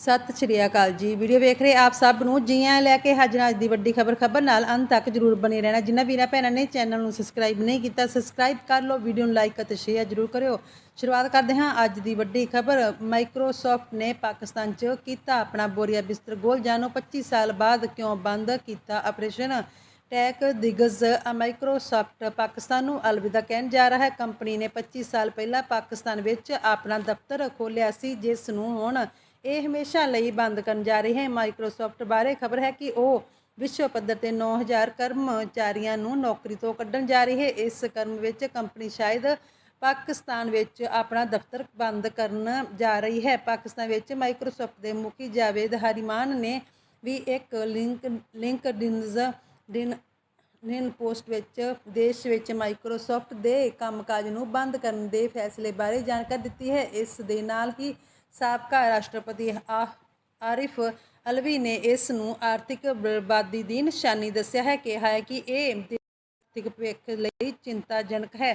ਸਤਿ ਸ਼੍ਰੀ ਅਕਾਲ ਜੀ। ਵੀਡੀਓ ਵੇਖ ਰਹੇ ਆਪ ਸਭ ਨੂੰ ਜੀਆਂ ਲੈ ਕੇ ਹਾਜ਼ਰ ਅੱਜ ਦੀ ਵੱਡੀ ਖਬਰ ਖਬਰ ਨਾਲ ਅੰਤ ਤੱਕ ਜਰੂਰ ਬਣੇ ਰਹਿਣਾ। ਜਿਨ੍ਹਾਂ ਵੀਰਾਂ ਭੈਣਾਂ ਨੇ ਚੈਨਲ ਨੂੰ ਸਬਸਕ੍ਰਾਈਬ ਨਹੀਂ ਕੀਤਾ, ਸਬਸਕ੍ਰਾਈਬ ਕਰ ਲਓ, ਵੀਡੀਓ ਨੂੰ ਲਾਈਕ ਅਤੇ ਸ਼ੇਅਰ ਜਰੂਰ ਕਰਿਓ। ਸ਼ੁਰੂਆਤ ਕਰਦੇ ਹਾਂ ਅੱਜ ਦੀ ਵੱਡੀ ਖਬਰ। ਮਾਈਕਰੋਸਾਫਟ ਨੇ ਪਾਕਿਸਤਾਨ 'ਚ ਕੀਤਾ ਆਪਣਾ ਬੋਰੀਆ ਬਿਸਤਰ ਗੋਲ ਜਾਨੋ 25 ਸਾਲ ਬਾਅਦ ਕਿਉਂ ਬੰਦ ਕੀਤਾ ਆਪਰੇਸ਼ਨ? ਟੈਕ ਦਿਗਜ਼ ਮਾਈਕਰੋਸਾਫਟ ਪਾਕਿਸਤਾਨ ਨੂੰ ਅਲਵਿਦਾ ਕਹਿਣ ਜਾ ਰਿਹਾ ਹੈ। ਕੰਪਨੀ ਨੇ 25 ਸਾਲ ਪਹਿਲਾਂ ਪਾਕਿਸਤਾਨ ਵਿੱਚ ਆਪਣਾ ਦਫ਼ਤਰ ਖੋਲ੍ਹਿਆ ਸੀ, ਜਿਸ ਨੂੰ ਹੁਣ ਇਹ ਹਮੇਸ਼ਾ ਲਈ ਬੰਦ ਕਰਨ ਜਾ ਰਹੀ ਹੈ ਮਾਈਕਰੋਸਾਫਟ ਬਾਰੇ ਖਬਰ ਹੈ ਕਿ ਉਹ ਵਿਸ਼ਵ ਪੱਧਰ ਤੇ 9000 ਕਰਮਚਾਰੀਆਂ ਨੂੰ ਨੌਕਰੀ ਤੋਂ ਕੱਢਣ ਜਾ ਰਹੀ ਹੈ ਇਸ ਕਰਮ ਵਿੱਚ ਕੰਪਨੀ ਸ਼ਾਇਦ ਪਾਕਿਸਤਾਨ ਵਿੱਚ ਆਪਣਾ ਦਫ਼ਤਰ ਬੰਦ ਕਰਨ ਜਾ ਰਹੀ ਹੈ। ਪਾਕਿਸਤਾਨ ਵਿੱਚ ਮਾਈਕਰੋਸਾਫਟ ਦੇ ਮੁਖੀ ਜਾਵੇਦ ਹਰੀਮਾਨ ਨੇ ਵੀ ਇੱਕ ਲਿੰਕ ਲਿੰਕਡਿਨਜ਼ ਦਿਨ ਨਿਨ ਪੋਸਟ ਵਿੱਚ, ਦੇਸ਼ ਵਿੱਚ ਮਾਈਕਰੋਸਾਫਟ ਦੇ ਕੰਮਕਾਜ ਨੂੰ ਬੰਦ ਕਰਨ ਦੇ ਫੈਸਲੇ ਬਾਰੇ ਜਾਣਕਾਰੀ ਦਿੱਤੀ ਹੈ। ਇਸ ਦੇ ਨਾਲ ਹੀ ਸਾਬਕਾ ਰਾਸ਼ਟਰਪਤੀ ਆਰਿਫ ਅਲਵੀ ਨੇ ਇਸ ਨੂੰ ਆਰਥਿਕ ਬਰਬਾਦੀ ਦੀ ਨਿਸ਼ਾਨੀ ਦੱਸਿਆ ਹੈ, ਕਿਹਾ ਹੈ ਕਿ ਇਹ ਆਰਥਿਕ ਭਵਿੱਖ ਲਈ ਚਿੰਤਾਜਨਕ ਹੈ।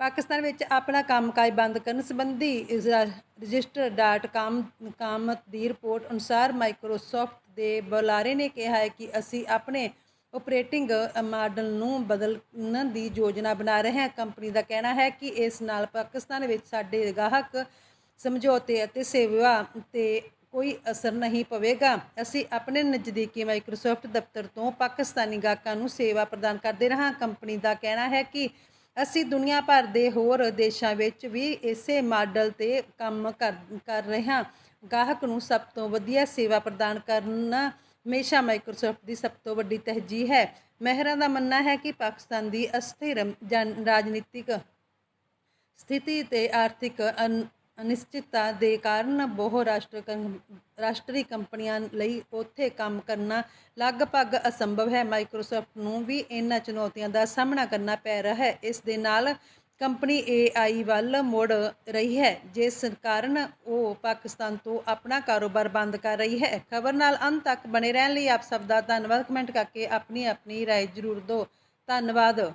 ਪਾਕਿਸਤਾਨ ਵਿੱਚ ਆਪਣਾ ਕੰਮਕਾਜ ਬੰਦ ਕਰਨ ਸੰਬੰਧੀ ਰਜਿਸਟਰ ਡਾਟ ਕਾਮ ਕਾਮ ਦੀ ਰਿਪੋਰਟ ਅਨੁਸਾਰ ਮਾਈਕਰੋਸਾਫਟ ਦੇ ਬੁਲਾਰੇ ਨੇ ਕਿਹਾ ਹੈ ਕਿ ਅਸੀਂ ਆਪਣੇ ਆਪਰੇਟਿੰਗ ਮਾਡਲ ਨੂੰ ਬਦਲਣ ਦੀ ਯੋਜਨਾ ਬਣਾ ਰਹੇ ਹਾਂ। ਕੰਪਨੀ ਦਾ ਕਹਿਣਾ ਹੈ ਕਿ ਇਸ ਨਾਲ ਪਾਕਿਸਤਾਨ ਵਿੱਚ ਸਾਡੇ ਗਾਹਕ ਸਮਝੌਤੇ ਅਤੇ ਸੇਵਾ ਤੇ ਕੋਈ ਅਸਰ ਨਹੀਂ ਪਵੇਗਾ। ਅਸੀਂ ਆਪਣੇ ਨਜ਼ਦੀਕੀ ਮਾਈਕਰੋਸਾਫਟ ਦਫ਼ਤਰ ਤੋਂ ਪਾਕਿਸਤਾਨੀ ਗਾਹਕਾਂ ਨੂੰ ਸੇਵਾ ਪ੍ਰਦਾਨ ਕਰਦੇ ਰਹਾਂ। ਕੰਪਨੀ ਦਾ ਕਹਿਣਾ ਹੈ ਕਿ ਅਸੀਂ ਦੁਨੀਆ ਭਰ ਦੇ ਹੋਰ ਦੇਸ਼ਾਂ ਵਿੱਚ ਵੀ ਇਸੇ ਮਾਡਲ ਤੇ ਕੰਮ ਕਰ ਕਰ ਰਹੇ ਹਾਂ। ਗਾਹਕ ਨੂੰ ਸਭ ਤੋਂ ਵਧੀਆ ਸੇਵਾ ਪ੍ਰਦਾਨ ਕਰਨਾ ਹਮੇਸ਼ਾ ਮਾਈਕਰੋਸਾਫਟ ਦੀ ਸਭ ਤੋਂ ਵੱਡੀ ਤਰਜੀਹ ਹੈ। ਮਹਿਰਾਂ ਦਾ ਮੰਨਣਾ ਹੈ ਕਿ ਪਾਕਿਸਤਾਨ ਦੀ ਅਸਥਿਰ ਜਨ- ਰਾਜਨੀਤਿਕ ਸਥਿਤੀ ਤੇ ਆਰਥਿਕ ਅਨ- ਅਨਿਸ਼ਚਿਤਤਾ ਦੇ ਕਾਰਨ ਬਹੁ ਰਾਸ਼ਟਰ ਕੰ- ਰਾਸ਼ਟਰੀ ਕੰਪਨੀਆਂ ਲਈ ਉੱਥੇ ਕੰਮ ਕਰਨਾ ਲਗਭਗ ਅਸੰਭਵ ਹੈ। ਮਾਈਕਰੋਸਾਫਟ ਨੂੰ ਵੀ ਇਹਨਾਂ ਚੁਣੌਤੀਆਂ ਦਾ ਸਾਹਮਣਾ ਕਰਨਾ ਪੈ ਰਿਹਾ ਹੈ। ਇਸ ਦੇ ਨਾਲ ਕੰਪਨੀ AI ਵੱਲ ਮੁੜ ਰਹੀ ਹੈ, ਜਿਸ ਕਾਰਨ ਉਹ ਪਾਕਿਸਤਾਨ ਤੋਂ ਆਪਣਾ ਕਾਰੋਬਾਰ ਬੰਦ ਕਰ ਰਹੀ ਹੈ। ਖਬਰ ਨਾਲ ਅੰਤ ਤੱਕ ਬਣੇ ਰਹਿਣ ਲਈ ਆਪ ਸਭ ਦਾ ਧੰਨਵਾਦ। ਕਮੈਂਟ ਕਰਕੇ ਆਪਣੀ ਆਪਣੀ ਰਾਏ ਜ਼ਰੂਰ ਦਿਓ। ਧੰਨਵਾਦ।